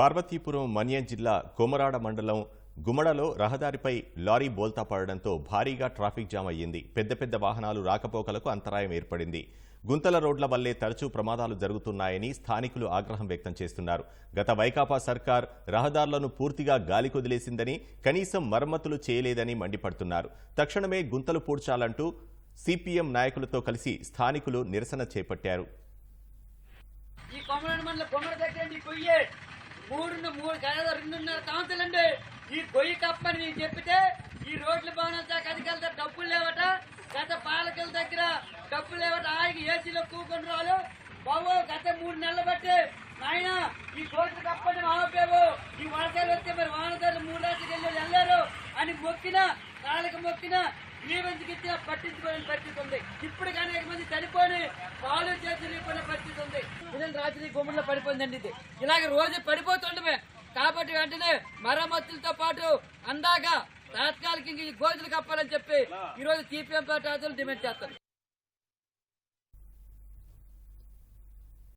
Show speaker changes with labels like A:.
A: పార్వతీపురం మన్యం జిల్లా కొమరాడ మండలం గుమడలో రహదారిపై లారీ బోల్తా పడడంతో భారీగా ట్రాఫిక్ జామ్ అయ్యింది. పెద్ద పెద్ద వాహనాలు రాకపోకలకు అంతరాయం ఏర్పడింది. గుంతల రోడ్ల వల్లే తరచూ ప్రమాదాలు జరుగుతున్నాయని స్థానికులు ఆగ్రహం వ్యక్తం చేస్తున్నారు. గత వైకాపా సర్కార్ రహదారులను పూర్తిగా గాలి కొదిలేసిందని కనీసం మరమ్మతులు చేయలేదని మండిపడుతున్నారు. తక్షణమే గుంతలు పూడ్చాలంటూ సిపిఎం నాయకులతో కలిసి స్థానికులు నిరసన చేపట్టారు.
B: ఈ మూడున్న మూడు కాదు రెండున్నర సంవత్సరాలండి. ఈ గొయ్యి కప్పని నేను చెప్పితే ఈ రోడ్ల భవనాల శాఖ అధికారులతో డబ్బులు లేవట గత పాలకుల దగ్గర డబ్బులు లేవట ఆయన ఏసీలో కూకొని రాలు. బాబు గత మూడు నెలలు బట్టి ఆయన ఈ గోట్లు కప్పని ఆపేవు. ఈ వరదలు వస్తే మరి వానదారులు మూడు రాత్రికి వెళ్ళి వెళ్ళారు అని మొక్కిన కాళ్ళకి మొక్కిన జీవెందుకు ఇచ్చిన పట్టించుకోలేని పరిస్థితి ఉంది. ఇప్పుడు కానీ మంది చనిపోయి పాలు చేతులు ఇవ్వని పరిస్థితి రాత్రి గుమ్మలో పడిపోయిందండి ఇది. ఇలాగ రోజు పడిపోతుండమే. కాబట్టి వెంటనే మరమ్మతులతో పాటు అందాక తాత్కాలికంగా ఈ గోజులు కప్పాలని చెప్పి ఈ రోజు సిపిఎం పార్టీ ఆధ్వర్యంలో డిమాండ్ చేస్తారు